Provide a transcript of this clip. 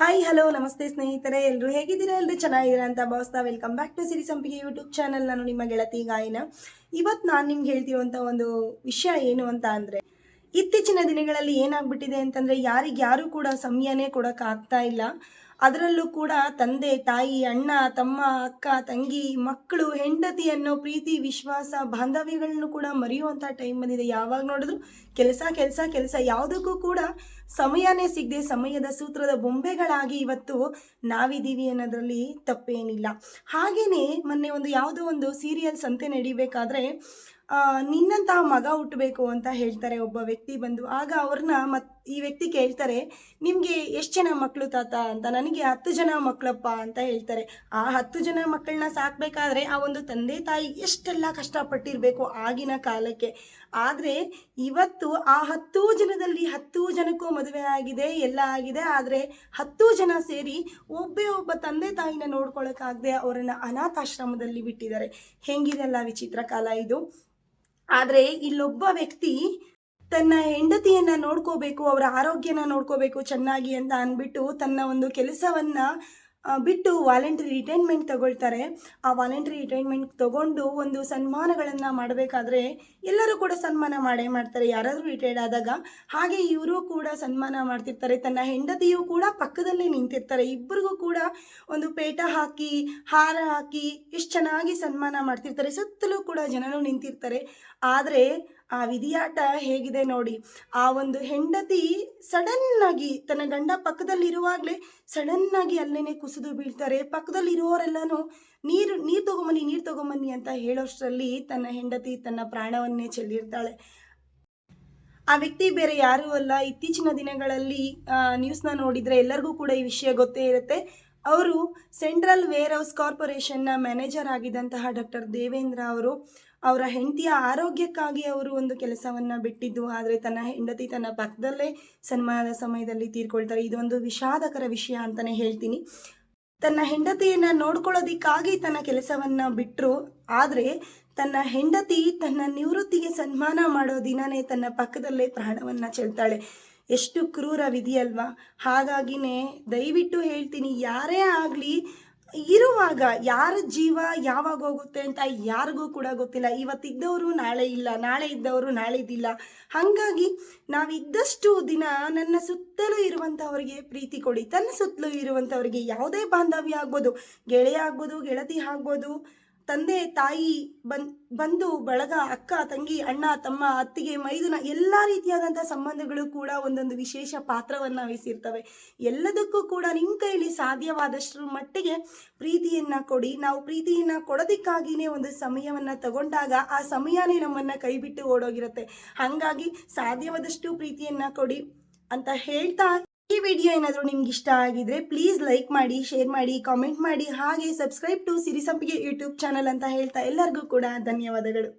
Hi hello ನಮಸ್ತೆ ಸ್ನೇಹಿತರೆ. ಎಲ್ಲರೂ ಹೇಗಿದ್ದೀರಾ? ಎಲ್ಲರೂ ಚೆನ್ನಾಗಿದ್ದೀರಾ ಅಂತ ಭಾವಿಸ್ತಾ ವೆಲ್ಕಮ್ ಬ್ಯಾಕ್ ಟು ಸಿರಿ ಸಂಪಿಗೆ ಯೂಟ್ಯೂಬ್ ಚಾನಲ್ ನಾನು ನಿಮ್ಮ ಗೆಳತಿ ಗಾಯನ. ಇವತ್ತು ನಾನು ನಿಮ್ಗೆ ಹೇಳ್ತಿರುವಂಥ ಒಂದು ವಿಷಯ ಏನು ಅಂತ ಅಂದರೆ, ಇತ್ತೀಚಿನ ದಿನಗಳಲ್ಲಿ ಏನಾಗ್ಬಿಟ್ಟಿದೆ ಅಂತಂದರೆ ಯಾರಿಗೆ ಯಾರು ಕೂಡ ಸಮಯನೇ ಕೊಡೋಕ್ಕಾಗ್ತಾ ಇಲ್ಲ. ಅದರಲ್ಲೂ ಕೂಡ ತಂದೆ, ತಾಯಿ, ಅಣ್ಣ, ತಮ್ಮ, ಅಕ್ಕ, ತಂಗಿ, ಮಕ್ಕಳು, ಹೆಂಡತಿ ಅನ್ನೋ ಪ್ರೀತಿ, ವಿಶ್ವಾಸ, ಬಾಂಧವ್ಯಗಳನ್ನು ಕೂಡ ಮರೆಯುವಂಥ ಟೈಮ್ ಬಂದಿದೆ ಯಾವಾಗ ನೋಡಿದ್ರು ಕೆಲಸ ಕೆಲಸ ಕೆಲಸ ಯಾವುದಕ್ಕೂ ಕೂಡ ಸಮಯನೇ ಸಿಗದೆ ಸಮಯದ ಸೂತ್ರದ ಬೊಂಬೆಗಳಾಗಿ ಇವತ್ತು ನಾವಿದ್ದೀವಿ ಅನ್ನೋದ್ರಲ್ಲಿ ತಪ್ಪೇನಿಲ್ಲ. ಹಾಗೆಯೇ ಮೊನ್ನೆ ಒಂದು ಯಾವುದೋ ಒಂದು ಸೀರಿಯಲ್ ಸಂತೆ ನಡಿಬೇಕಾದ್ರೆ ನಿನ್ನಂತಹ ಮಗ ಹುಟ್ಟಬೇಕು ಅಂತ ಹೇಳ್ತಾರೆ ಒಬ್ಬ ವ್ಯಕ್ತಿ ಬಂದು. ಆಗ ಅವ್ರನ್ನ ಮತ್, ಈ ವ್ಯಕ್ತಿ ಕೇಳ್ತಾರೆ, ನಿಮಗೆ ಎಷ್ಟು ಜನ ಮಕ್ಕಳು ತಾತ? ಅಂತ. ನನಗೆ ಹತ್ತು ಜನ ಮಕ್ಕಳಪ್ಪ ಅಂತ ಹೇಳ್ತಾರೆ. ಆ ಹತ್ತು ಜನ ಮಕ್ಕಳನ್ನ ಸಾಕಬೇಕಾದ್ರೆ ಆ ಒಂದು ತಂದೆ ತಾಯಿ ಎಷ್ಟೆಲ್ಲ ಕಷ್ಟಪಟ್ಟಿರಬೇಕು ಆಗಿನ ಕಾಲಕ್ಕೆ. ಆದರೆ ಇವತ್ತು ಆ ಹತ್ತು ಜನದಲ್ಲಿ ಹತ್ತು ಜನಕ್ಕೂ ಮದುವೆ ಆಗಿದೆ, ಎಲ್ಲ ಆಗಿದೆ. ಆದರೆ ಹತ್ತು ಜನ ಸೇರಿ ಒಬ್ಬೇ ಒಬ್ಬ ತಂದೆ ತಾಯಿನ ನೋಡ್ಕೊಳಕ್ಕಾಗದೆ ಅವರನ್ನು ಅನಾಥಾಶ್ರಮದಲ್ಲಿ ಬಿಟ್ಟಿದ್ದಾರೆ. ಹೆಂಗಿದೆಲ್ಲ ವಿಚಿತ್ರ ಕಾಲ ಇದು. ಆದರೆ ಇಲ್ಲೊಬ್ಬ ವ್ಯಕ್ತಿ ತನ್ನ ಹೆಂಡತಿಯನ್ನ ನೋಡ್ಕೋಬೇಕು, ಅವರ ಆರೋಗ್ಯನ ನೋಡ್ಕೋಬೇಕು ಚೆನ್ನಾಗಿ ಅಂತ ಅಂದ್ಬಿಟ್ಟು ತನ್ನ ಒಂದು ಕೆಲಸವನ್ನ ಬಿಟ್ಟು ವಾಲಂಟ್ರಿ ರಿಟೈರ್ಮೆಂಟ್ ತಗೊಳ್ತಾರೆ. ಆ ವಾಲಂಟ್ರಿ ರಿಟೈರ್ಮೆಂಟ್ ತಗೊಂಡು ಒಂದು ಸನ್ಮಾನಗಳನ್ನು ಮಾಡಬೇಕಾದ್ರೆ ಎಲ್ಲರೂ ಕೂಡ ಸನ್ಮಾನ ಮಾಡೇ ಮಾಡ್ತಾರೆ, ಯಾರಾದರೂ ರಿಟೈರ್ಡ್ ಆದಾಗ. ಹಾಗೆ ಇವರು ಕೂಡ ಸನ್ಮಾನ ಮಾಡ್ತಿರ್ತಾರೆ, ತನ್ನ ಹೆಂಡತಿಯು ಕೂಡ ಪಕ್ಕದಲ್ಲೇ ನಿಂತಿರ್ತಾರೆ. ಇಬ್ಬರಿಗೂ ಕೂಡ ಒಂದು ಪೇಟ ಹಾಕಿ, ಹಾರ ಹಾಕಿ, ಎಷ್ಟು ಚೆನ್ನಾಗಿ ಸನ್ಮಾನ ಮಾಡ್ತಿರ್ತಾರೆ. ಸುತ್ತಲೂ ಕೂಡ ಜನರು ನಿಂತಿರ್ತಾರೆ. ಆದರೆ ಆ ವಿಧಿಯಾಟ ಹೇಗಿದೆ ನೋಡಿ. ಆ ಒಂದು ಹೆಂಡತಿ ಸಡನ್ ಆಗಿ ತನ್ನ ಗಂಡ ಪಕ್ಕದಲ್ಲಿರುವಾಗಲೇ ಸಡನ್ ಆಗಿ ಅಲ್ಲೇನೆ ಕುಸಿದು ಬೀಳ್ತಾರೆ. ಪಕ್ಕದಲ್ಲಿರುವವರೆಲ್ಲನೂ, ನೀರು ನೀರು ತಗೊಂಬನ್ನಿ ನೀರು ತಗೊಂಬನ್ನಿ ಅಂತ ಹೇಳೋಷ್ಟರಲ್ಲಿ ತನ್ನ ಹೆಂಡತಿ ತನ್ನ ಪ್ರಾಣವನ್ನೇ ಚೆಲ್ಲಿರ್ತಾಳೆ. ಆ ವ್ಯಕ್ತಿ ಬೇರೆ ಯಾರೂ ಅಲ್ಲ. ಇತ್ತೀಚಿನ ದಿನಗಳಲ್ಲಿ ನ್ಯೂಸ್ನ ನೋಡಿದರೆ ಎಲ್ಲರಿಗೂ ಕೂಡ ಈ ವಿಷಯ ಗೊತ್ತೇ ಇರುತ್ತೆ. ಅವರು ಸೆಂಟ್ರಲ್ ವೇರ್ ಹೌಸ್ ಕಾರ್ಪೊರೇಷನ್ನ ಮ್ಯಾನೇಜರ್ ಆಗಿದ್ದಂತಹ ಡಾಕ್ಟರ್ ದೇವೇಂದ್ರ ಅವರು ಅವರ ಹೆಂಡತಿಯ ಆರೋಗ್ಯಕ್ಕಾಗಿ ಅವರು ಒಂದು ಕೆಲಸವನ್ನು ಬಿಟ್ಟಿದ್ದು, ಆದರೆ ತನ್ನ ಹೆಂಡತಿ ತನ್ನ ಪಕ್ಕದಲ್ಲೇ ಸನ್ಮಾನದ ಸಮಯದಲ್ಲಿ ತೀರ್ಕೊಳ್ತಾರೆ. ಇದೊಂದು ವಿಷಾದಕರ ವಿಷಯ ಅಂತಲೇ ಹೇಳ್ತೀನಿ. ತನ್ನ ಹೆಂಡತಿಯನ್ನು ನೋಡ್ಕೊಳ್ಳೋದಿಕ್ಕಾಗಿ ತನ್ನ ಕೆಲಸವನ್ನು ಬಿಟ್ಟರು ಆದರೆ ತನ್ನ ಹೆಂಡತಿ ತನ್ನ ನಿವೃತ್ತಿಗೆ ಸನ್ಮಾನ ಮಾಡೋ ದಿನನೇ ತನ್ನ ಪಕ್ಕದಲ್ಲೇ ಪ್ರಾಣವನ್ನು ಚೆಲ್ತಾಳೆ. ಎಷ್ಟು ಕ್ರೂರ ವಿಧಿಯಲ್ವಾ ಹಾಗಾಗಿನೇ ದಯವಿಟ್ಟು ಹೇಳ್ತೀನಿ, ಯಾರೇ ಆಗಲಿ, ಇರುವಾಗ ಯಾರ ಜೀವ ಯಾವಾಗ ಹೋಗುತ್ತೆ ಅಂತ ಯಾರಿಗೂ ಕೂಡ ಗೊತ್ತಿಲ್ಲ. ಇವತ್ತಿದ್ದವರು ನಾಳೆ ಇಲ್ಲ, ನಾಳೆ ಇದ್ದವರು ನಾಳೆದಿಲ್ಲ ಹಾಗಾಗಿ ನಾವಿದ್ದಷ್ಟು ದಿನ ನನ್ನ ಸುತ್ತಲೂ ಇರುವಂಥವ್ರಿಗೆ ಪ್ರೀತಿ ಕೊಡಿ. ತನ್ನ ಸುತ್ತಲೂ ಇರುವಂಥವ್ರಿಗೆ ಯಾವುದೇ ಬಾಂಧವ್ಯ ಆಗ್ಬೋದು, ಗೆಳೆಯ ಆಗ್ಬೋದು, ಗೆಳತಿ ಆಗ್ಬೋದು ತಂದೆ, ತಾಯಿ ಬನ್ ಬಂಧು ಬಳಗ, ಅಕ್ಕ, ತಂಗಿ, ಅಣ್ಣ, ತಮ್ಮ, ಅತ್ತಿಗೆ, ಮೈದುನ ಎಲ್ಲ ರೀತಿಯಾದಂಥ ಸಂಬಂಧಗಳು ಕೂಡ ಒಂದೊಂದು ವಿಶೇಷ ಪಾತ್ರವನ್ನು ವಹಿಸಿರ್ತವೆ. ಎಲ್ಲದಕ್ಕೂ ಕೂಡ ನಿಮ್ಮ ಕೈಲಿ ಸಾಧ್ಯವಾದಷ್ಟರ ಮಟ್ಟಿಗೆ ಪ್ರೀತಿಯನ್ನು ಕೊಡಿ. ನಾವು ಪ್ರೀತಿಯನ್ನು ಕೊಡೋದಕ್ಕಾಗಿಯೇ ಒಂದು ಸಮಯವನ್ನು ತಗೊಂಡಾಗ ಆ ಸಮಯನೇ ನಮ್ಮನ್ನು ಕೈಬಿಟ್ಟು ಓಡೋಗಿರುತ್ತೆ. ಹಾಗಾಗಿ ಸಾಧ್ಯವಾದಷ್ಟು ಪ್ರೀತಿಯನ್ನು ಕೊಡಿ ಅಂತ ಹೇಳ್ತಾ ಈ ವಿಡಿಯೋ ಏನಾದರೂ ನಿಮ್ಗೆ ಇಷ್ಟ ಆಗಿದ್ರೆ ಪ್ಲೀಸ್ ಲೈಕ್ ಮಾಡಿ ಶೇರ್ ಮಾಡಿ ಕಾಮೆಂಟ್ ಮಾಡಿ, ಹಾಗೆ subscribe to Sirisampige YouTube channel ಅಂತ ಹೇಳ್ತಾ ಎಲ್ಲರಿಗೂ ಕೂಡ ಧನ್ಯವಾದಗಳು.